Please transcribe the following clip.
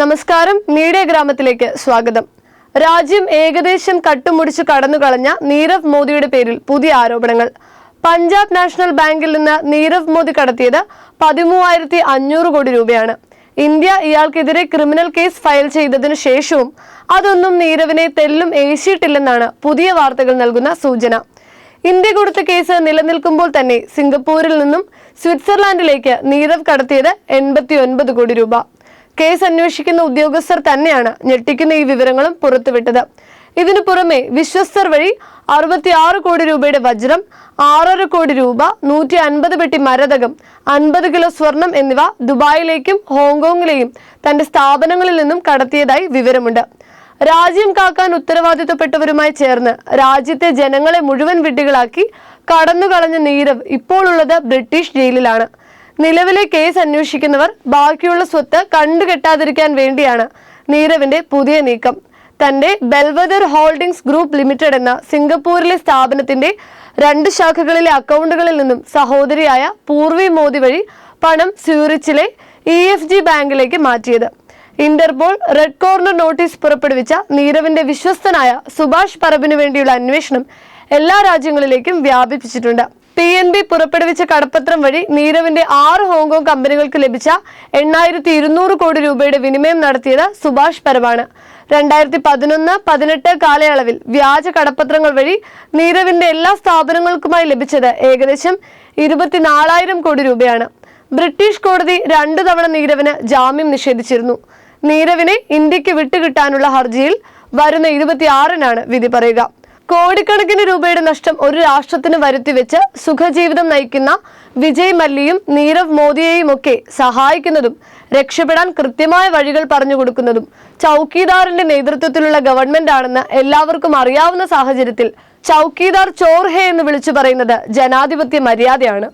നമസ്കാരം. മീഡിയ ഗ്രാമത്തിലേക്ക് സ്വാഗതം. രാജ്യം ഏകദേശം കട്ടുമുടിച്ച് കടന്നുകളഞ്ഞ നീരവ് മോദിയുടെ പേരിൽ പുതിയ ആരോപണങ്ങൾ. പഞ്ചാബ് നാഷണൽ ബാങ്കിൽ നിന്ന് നീരവ് മോദി കടത്തിയത് പതിമൂവായിരത്തി അഞ്ഞൂറ് കോടി രൂപയാണ്. ഇന്ത്യ ഇയാൾക്കെതിരെ ക്രിമിനൽ കേസ് ഫയൽ ചെയ്തതിനു ശേഷവും അതൊന്നും നീരവിനെ തെല്ലും ഏശിയിട്ടില്ലെന്നാണ് പുതിയ വാർത്തകൾ നൽകുന്ന സൂചന. ഇന്ത്യ കൊടുത്ത കേസ് നിലനിൽക്കുമ്പോൾ തന്നെ സിംഗപ്പൂരിൽ നിന്നും സ്വിറ്റ്സർലാൻഡിലേക്ക് നീരവ് കടത്തിയത് എൺപത്തി കോടി രൂപ. കേസ് അന്വേഷിക്കുന്ന ഉദ്യോഗസ്ഥർ തന്നെയാണ് ഞെട്ടിക്കുന്ന ഈ വിവരങ്ങളും പുറത്തുവിട്ടത്. ഇതിനു പുറമെ വിശ്വസ്തർ വഴി അറുപത്തിയാറ് കോടി രൂപയുടെ വജ്രം ആറര കോടി രൂപ നൂറ്റി അൻപത് പെട്ടി മരതകം അൻപത് കിലോ സ്വർണം എന്നിവ ദുബായിലേക്കും ഹോങ്കോങ്ങിലെയും തന്റെ സ്ഥാപനങ്ങളിൽ നിന്നും കടത്തിയതായി വിവരമുണ്ട്. രാജ്യം കാക്കാൻ ഉത്തരവാദിത്തപ്പെട്ടവരുമായി ചേർന്ന് രാജ്യത്തെ ജനങ്ങളെ മുഴുവൻ വിഡ്ഢികളാക്കി കടന്നുകളഞ്ഞ നീരവ് ഇപ്പോഴുള്ളത് ബ്രിട്ടീഷ് ജയിലിലാണ്. നിലവിലെ കേസ് അന്വേഷിക്കുന്നവർ ബാക്കിയുള്ള സ്വത്ത് കണ്ടുകെട്ടാതിരിക്കാൻ വേണ്ടിയാണ് നീരവിന്റെ പുതിയ നീക്കം. തന്റെ ബെൽവദർ ഹോൾഡിംഗ്സ് ഗ്രൂപ്പ് ലിമിറ്റഡ് എന്ന സിംഗപ്പൂരിലെ സ്ഥാപനത്തിന്റെ രണ്ട് ശാഖകളിലെ അക്കൗണ്ടുകളിൽ നിന്നും സഹോദരിയായ പൂർവി മോദി വഴി പണം സ്യൂറിച്ചിലെ ഇ എഫ് ജി ബാങ്കിലേക്ക് മാറ്റിയത്. ഇന്റർപോൾ റെഡ് കോർണർ നോട്ടീസ് പുറപ്പെടുവിച്ച നീരവിന്റെ വിശ്വസ്തനായ സുഭാഷ് പറബിനു വേണ്ടിയുള്ള അന്വേഷണം എല്ലാ രാജ്യങ്ങളിലേക്കും വ്യാപിപ്പിച്ചിട്ടുണ്ട്. പി എൻ ബി പുറപ്പെടുവിച്ച കടപ്പത്രം വഴി നീരവിന്റെ ആറ് ഹോങ്കോങ് കമ്പനികൾക്ക് ലഭിച്ച എണ്ണായിരത്തി ഇരുന്നൂറ് കോടി രൂപയുടെ വിനിമയം നടത്തിയത് സുഭാഷ് പരമാണ് രണ്ടായിരത്തി പതിനൊന്ന് പതിനെട്ട് കാലയളവിൽ വ്യാജ കടപ്പത്രങ്ങൾ വഴി നീരവിന്റെ എല്ലാ സ്ഥാപനങ്ങൾക്കുമായി ലഭിച്ചത് ഏകദേശം ഇരുപത്തിനാലായിരം കോടി രൂപയാണ്. ബ്രിട്ടീഷ് കോടതി രണ്ടു തവണ നീരവിന് ജാമ്യം നിഷേധിച്ചിരുന്നു. നീരവിനെ ഇന്ത്യയ്ക്ക് വിട്ടുകിട്ടാനുള്ള ഹർജിയിൽ വരുന്ന ഇരുപത്തിയാറിനാണ് വിധി പറയുക. കോടിക്കണക്കിന് രൂപയുടെ നഷ്ടം ഒരു രാഷ്ട്രത്തിന് വരുത്തിവെച്ച് സുഖജീവിതം നയിക്കുന്ന വിജയ് മല്യയും നീരവ് മോദിയെയും ഒക്കെ സഹായിക്കുന്നതും രക്ഷപ്പെടാൻ കൃത്യമായ വഴികൾ പറഞ്ഞു കൊടുക്കുന്നതും ചൌക്കിദാറിന്റെ നേതൃത്വത്തിലുള്ള ഗവൺമെന്റ് ആണെന്ന് എല്ലാവർക്കും അറിയാവുന്ന സാഹചര്യത്തിൽ ചൌക്കിദാർ ചോർഹെ എന്ന് വിളിച്ചു പറയുന്നത് ജനാധിപത്യ മര്യാദയാണ്.